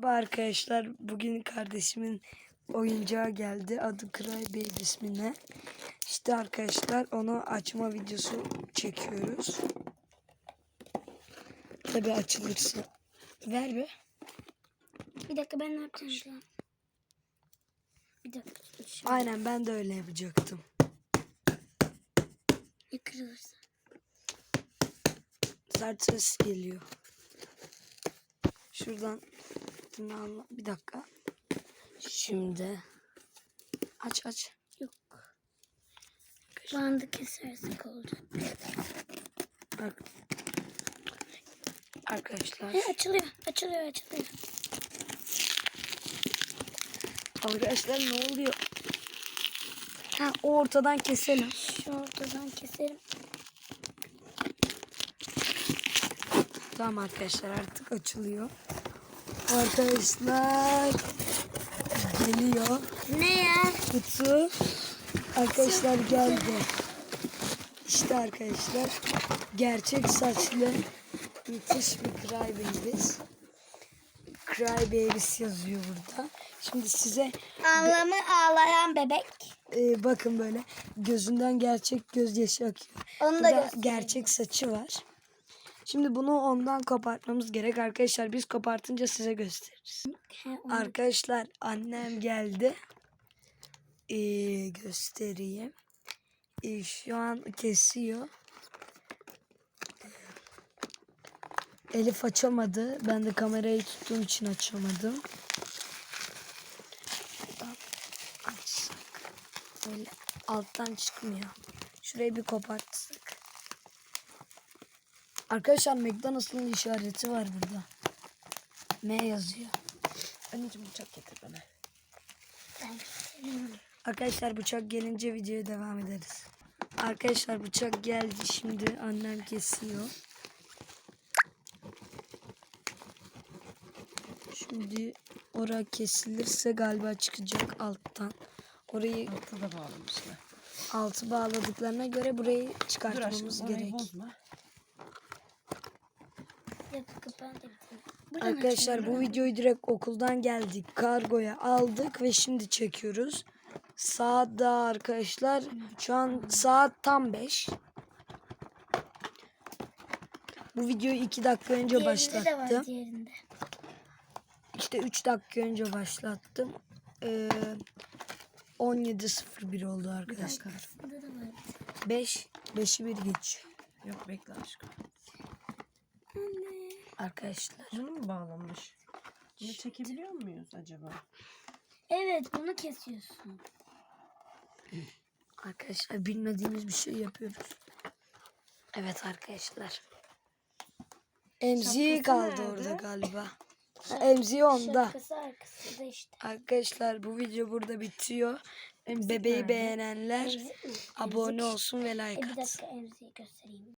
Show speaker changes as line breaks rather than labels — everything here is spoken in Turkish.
Merhaba arkadaşlar. Bugün kardeşimin oyuncağı geldi. Adı Cry Baby ismine. İşte arkadaşlar onu açma videosu çekiyoruz. Tabi açılırsa. Ver be.
Bir dakika ben ne yapacağım şu an? Bir dakika. an.
Aynen ben de öyle yapacaktım.
Ya kırılırsa?
Sert ses geliyor. Şuradan tırnağımla- bir dakika. Şimdi aç aç.
Yok. Bandı kesersek olacak.
Bak. Arkadaşlar.
He, açılıyor. Açılıyor. Açılıyor.
Arkadaşlar ne oluyor? Ha ortadan keselim.
Şu ortadan keserim.
Tamam arkadaşlar artık açılıyor. Arkadaşlar geliyor.
Ne ya?
Kutu arkadaşlar geldi. İşte arkadaşlar gerçek saçlı müthiş bir Cry Babies. Cry Babies yazıyor burada. Şimdi size
Anlamı ağlayan bebek.
e, bakın böyle gözünden gerçek gözyaşı akıyor.
Onu da göstereyim.
gerçek saçı var. Şimdi bunu ondan kopartmamız gerek arkadaşlar. Biz kopartınca size gösteririz. Arkadaşlar annem geldi. Ee, göstereyim. Ee, şu an kesiyor. Elif açamadı. Ben de kamerayı tuttuğum için açamadım. Açsak. Böyle alttan çıkmıyor. Şurayı bir kopartsak. Arkadaşlar McDonald's'ın işareti var burada. M yazıyor.
Anneciğim bıçak getir bana.
Arkadaşlar bıçak gelince videoya devam ederiz. Arkadaşlar bıçak geldi şimdi annem kesiyor. Şimdi ora kesilirse galiba çıkacak alttan. Orayı
Altı da bağlamışlar.
altı bağladıklarına göre burayı
Dur
çıkartmamız
aşkım orayı
gerek.
bozma.
Bir dakika ben de bitireyim. Buradan
Arkadaşlar bu videoyu direkt okuldan geldik. Kargoya aldık ve şimdi çekiyoruz. Saat da arkadaşlar şu an saat tam 5. Bu videoyu 2 dakika önce
Diğerinde de
başlattım.
var diğerinde.
İşte 3 dakika önce başlattım. Ee, 17.01 oldu arkadaşlar.
Burada da var.
5 5'i 1 geçiyor
Yok bekle aşkım.
Arkadaşlar.
Bunu mu bağlamış? Bunu çekebiliyor muyuz acaba?
Evet bunu kesiyorsun.
Arkadaşlar bilmediğimiz bir şey yapıyoruz. Evet arkadaşlar. Emziği kaldı
nerede?
orada galiba. Emziği onda.
Şapkası arkası da işte.
Arkadaşlar bu video burada bitiyor.
Emzik
Bebeği
nerede?
beğenenler
Emzik mi?
abone
Emzik.
olsun ve
E,
like
bir
atsın.
dakika emziği göstereyim.